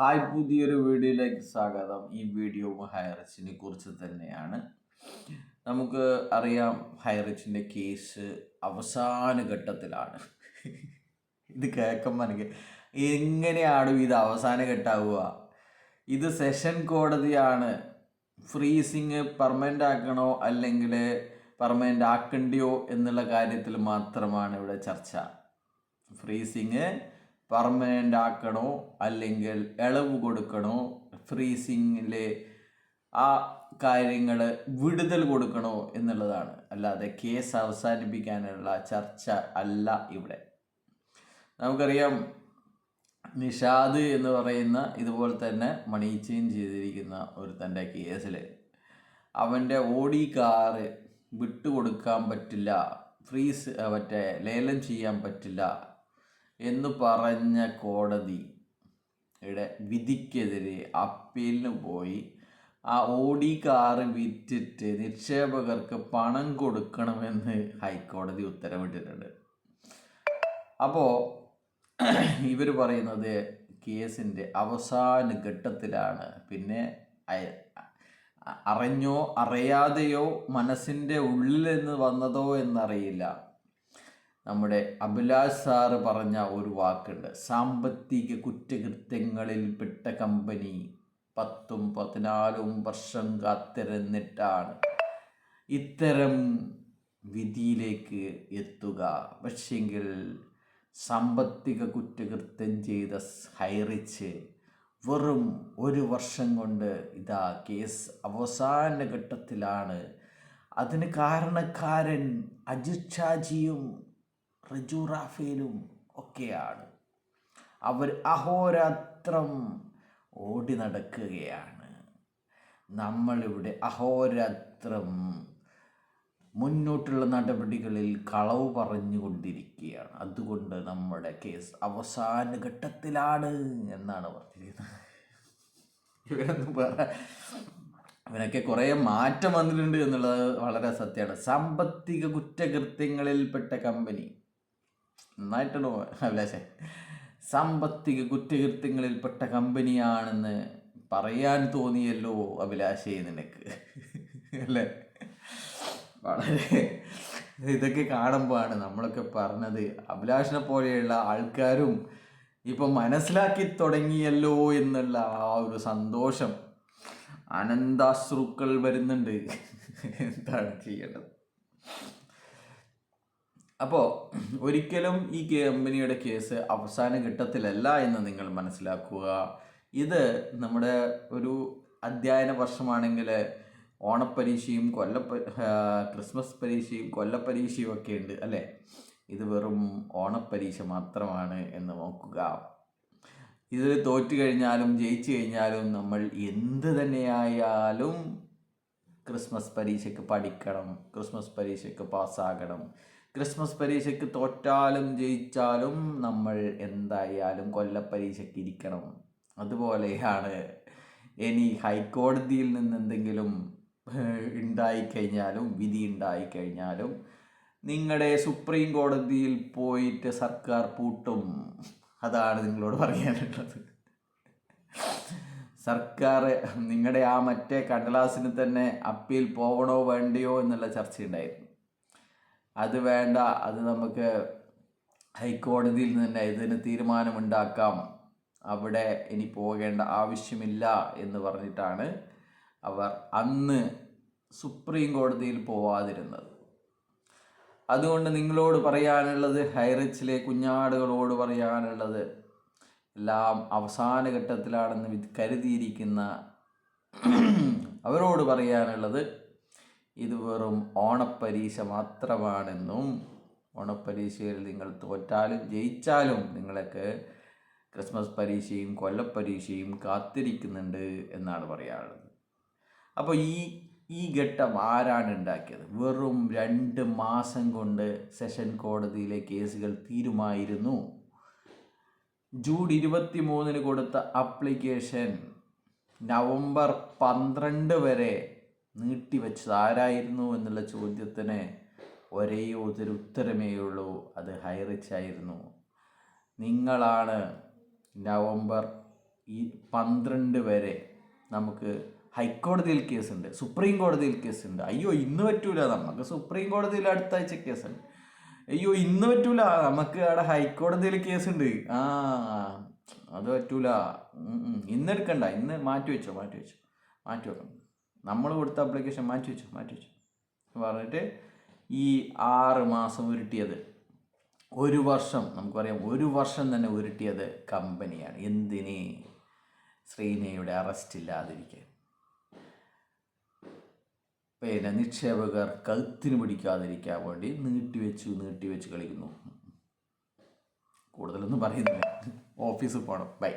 Hi പുതിയൊരു വീഡിയോയിലേക്ക് സ്വാഗതം. ഈ വീഡിയോ ഹൈറിച്ചിനെ കുറിച്ച് തന്നെയാണ്. നമുക്ക് അറിയാം ഹൈറിച്ചിന്റെ കേസ് അവസാന ഘട്ടത്തിലാണ്. ഇത് കേൾക്കുമ്പോൾ എനിക്ക് എങ്ങനെയാണ് ഇത് അവസാന ഘട്ടമാവുക ഇത് സെഷൻ കോടതിയാണ്. ഫ്രീസിങ് പെർമനന്റ് ആക്കണോ അല്ലെങ്കിൽ പെർമനന്റ് ആക്കണ്ടിയോ എന്നുള്ള കാര്യത്തിൽ മാത്രമാണ് ഇവിടെ ചർച്ച. ഫ്രീസിങ് പെർമനന്റ് ആക്കണോ? അല്ലെങ്കിൽ ഇളവ് കൊടുക്കണോ? ഫ്രീസിങ്ങിലെ ആ കാര്യങ്ങൾ വിടുതൽ കൊടുക്കണോ എന്നുള്ളതാണ്. അല്ലാതെ കേസ് അവസാനിപ്പിക്കാനുള്ള ചർച്ച അല്ല ഇവിടെ. നമുക്കറിയാം നിഷാദ് എന്ന് പറയുന്ന ഇതുപോലെ തന്നെ മണി ചേഞ്ച് ചെയ്തിരിക്കുന്ന ഒരു തന്റെ കേസിൽ അവന്റെ ഓടി കാറ് വിട്ടുകൊടുക്കാൻ പറ്റില്ല ഫ്രീസ് മറ്റേ ലേലം ചെയ്യാൻ പറ്റില്ല എന്ന് പറഞ്ഞ കോടതി ഇവിടെ വിധിക്കെതിരെ അപ്പീലിന് പോയി. ആ ഓടി കാറ് വിറ്റിട്ട് നിക്ഷേപകർക്ക് പണം കൊടുക്കണമെന്ന് ഹൈക്കോടതി ഉത്തരവിട്ടിട്ടുണ്ട്. അപ്പോൾ ഇവർ പറയുന്നത് കേസിന്റെ അവസാന ഘട്ടത്തിലാണ്. പിന്നെ അറിഞ്ഞോ അറിയാതെയോ മനസ്സിന്റെ ഉള്ളിൽ നിന്ന് വന്നതോ എന്നറിയില്ല. നമ്മുടെ അഭിലാഷ് സാറ് പറഞ്ഞ ഒരു വാക്കുണ്ട്. സാമ്പത്തിക കുറ്റകൃത്യങ്ങളിൽപ്പെട്ട കമ്പനി പത്തും പതിനാലും വർഷം കാത്തിരുന്നിട്ടാണ് ഇത്തരം വിധിയിലേക്ക് എത്തുക. പക്ഷെങ്കിൽ സാമ്പത്തിക കുറ്റകൃത്യം ചെയ്ത ഹൈറിച്ച് വെറും ഒരു വർഷം കൊണ്ട് ഇതാ കേസ് അവസാന ഘട്ടത്തിലാണ്. അതിന് കാരണക്കാരൻ അജിത് ഷാജിയും റിജു റാഫേലും ഒക്കെയാണ്. അവർ അഹോരാത്രം ഓടി നടക്കുകയാണ്. നമ്മളിവിടെ അഹോരാത്രം മുന്നോട്ടുള്ള നടപടികളിൽ കളവ് പറഞ്ഞുകൊണ്ടിരിക്കുകയാണ്. അതുകൊണ്ട് നമ്മുടെ കേസ് അവസാന ഘട്ടത്തിലാണ് എന്നാണ് പറഞ്ഞിരിക്കുന്നത്. ഇവരൊന്നും പറ ഇവനൊക്കെ കുറേ മാറ്റം വന്നിട്ടുണ്ട് എന്നുള്ളത് വളരെ സത്യമാണ്. സാമ്പത്തിക കുറ്റകൃത്യങ്ങളിൽപ്പെട്ട കമ്പനി നന്നായിട്ടാണ് അഭിലാഷേ സാമ്പത്തിക കുറ്റകൃത്യങ്ങളിൽപ്പെട്ട കമ്പനിയാണെന്ന് പറയാൻ തോന്നിയല്ലോ അഭിലാഷേ നിനക്ക്. അല്ലേ? വളരെ ഇതൊക്കെ കാണുമ്പോഴാണ് നമ്മളൊക്കെ പറഞ്ഞത് അഭിലാഷിനെ പോലെയുള്ള ആൾക്കാരും ഇപ്പം മനസ്സിലാക്കി തുടങ്ങിയല്ലോ എന്നുള്ള ആ ഒരു സന്തോഷം അനന്താശ്രുക്കൾ വരുന്നുണ്ട്. എന്താണ് ചെയ്യേണ്ടത്? അപ്പോൾ ഒരിക്കലും ഈ കമ്പനിയുടെ കേസ് അവസാന ഘട്ടത്തിലല്ല എന്ന് നിങ്ങൾ മനസ്സിലാക്കുക. ഇത് നമ്മുടെ ഒരു അധ്യയന വർഷമാണെങ്കിൽ ഓണപ്പരീക്ഷയും കൊല്ല ക്രിസ്മസ് പരീക്ഷയും കൊല്ലപ്പരീക്ഷയും ഒക്കെ ഉണ്ട് അല്ലേ? ഇത് വെറും ഓണപ്പരീക്ഷ മാത്രമാണ് എന്ന് നോക്കുക. ഇതിൽ തോറ്റു കഴിഞ്ഞാലും ജയിച്ചു കഴിഞ്ഞാലും നമ്മൾ എന്ത് തന്നെയായാലും ക്രിസ്മസ് പരീക്ഷയ്ക്ക് പഠിക്കണം. ക്രിസ്മസ് പരീക്ഷയ്ക്ക് പാസ്സാകണം. ക്രിസ്മസ് പരീക്ഷയ്ക്ക് തോറ്റാലും ജയിച്ചാലും നമ്മൾ എന്തായാലും കൊല്ലപ്പരീക്ഷയ്ക്ക് ഇരിക്കണം. അതുപോലെയാണ് ഇനി ഹൈക്കോടതിയിൽ നിന്ന് എന്തെങ്കിലും ഉണ്ടായിക്കഴിഞ്ഞാലും വിധി ഉണ്ടായിക്കഴിഞ്ഞാലും നിങ്ങളുടെ സുപ്രീം കോടതിയിൽ പോയിട്ട് സർക്കാർ പൂട്ടും. അതാണ് നിങ്ങളോട് പറയാനുള്ളത്. സർക്കാർ നിങ്ങളുടെ ആ മറ്റേ കടലാസിന് തന്നെ അപ്പീൽ പോകണോ വേണ്ടയോ എന്നുള്ള ചർച്ചയുണ്ടായിരുന്നു. അത് വേണ്ട അത് നമുക്ക് ഹൈക്കോടതിയിൽ നിന്ന് ഇതിന് തീരുമാനമുണ്ടാക്കാം. അവിടെ ഇനി പോകേണ്ട ആവശ്യമില്ല എന്ന് പറഞ്ഞിട്ടാണ് അവർ അന്ന് സുപ്രീം കോടതിയിൽ പോവാതിരുന്നത്. അതുകൊണ്ട് നിങ്ങളോട് പറയാനുള്ളത് ഹൈറിച്ചിലെ കുഞ്ഞാടുകളോട് പറയാനുള്ളത് എല്ലാം അവസാന ഘട്ടത്തിലാണെന്ന് കരുതിയിരിക്കുന്ന അവരോട് പറയാനുള്ളത് ഇത് വെറും ഓണപ്പരീക്ഷ മാത്രമാണെന്നും ഓണപ്പരീക്ഷയിൽ നിങ്ങൾ തോറ്റാലും ജയിച്ചാലും നിങ്ങൾക്ക് ക്രിസ്മസ് പരീക്ഷയും കൊല്ലപ്പരീക്ഷയും കാത്തിരിക്കുന്നുണ്ട് എന്നാണ് പറയാനുള്ളത്. അപ്പോൾ ഈ ഈ ഘട്ടം ആരാണ് ഉണ്ടാക്കിയത്? വെറും രണ്ട് മാസം കൊണ്ട് സെഷൻ കോടതിയിലെ കേസുകൾ തീരുമായിരുന്നു. ജൂൺ ഇരുപത്തി മൂന്നിന് കൊടുത്ത അപ്ലിക്കേഷൻ നവംബർ പന്ത്രണ്ട് വരെ നീട്ടിവെച്ചത് ആരായിരുന്നു എന്നുള്ള ചോദ്യത്തിന് ഒരേ ഒരു ഉത്തരമേ ഉള്ളൂ അത് ഹൈറിച്ച് ആയിരുന്നു. നിങ്ങളാണ് നവംബർ ഈ പന്ത്രണ്ട് വരെ നമുക്ക് ഹൈക്കോടതിയിൽ കേസുണ്ട് സുപ്രീം കോടതിയിൽ കേസുണ്ട്. അയ്യോ ഇന്ന് പറ്റൂല. നമുക്ക് സുപ്രീം കോടതിയിൽ അടുത്ത ആഴ്ച കേസുണ്ട്. അയ്യോ ഇന്ന് പറ്റൂല. നമുക്ക് അവിടെ ഹൈക്കോടതിയിൽ കേസുണ്ട്. ആ അത് പറ്റൂല. ഇന്ന് എടുക്കണ്ട. ഇന്ന് മാറ്റി വെച്ചോ മാറ്റി വെച്ചോ. മാറ്റി വെക്കണം നമ്മൾ കൊടുത്ത അപ്ലിക്കേഷൻ മാറ്റി വെച്ചു മാറ്റി വെച്ചു. പറഞ്ഞിട്ട് ഈ ആറ് മാസം ഉരുട്ടിയത്. ഒരു വർഷം നമുക്കറിയാം ഒരു വർഷം തന്നെ ഉരുട്ടിയത് കമ്പനിയാണ്. എന്തിന്? ശ്രീനയുടെ അറസ്റ്റ് ഇല്ലാതിരിക്കാൻ. പിന്നെ നിക്ഷേപകർ കഴുത്തിന് പിടിക്കാതിരിക്കാൻ വേണ്ടി നീട്ടിവെച്ചു നീട്ടിവെച്ച് കളിക്കുന്നു. കൂടുതലൊന്നും പറയുന്നില്ല. ഓഫീസിൽ പോകണം ബൈ.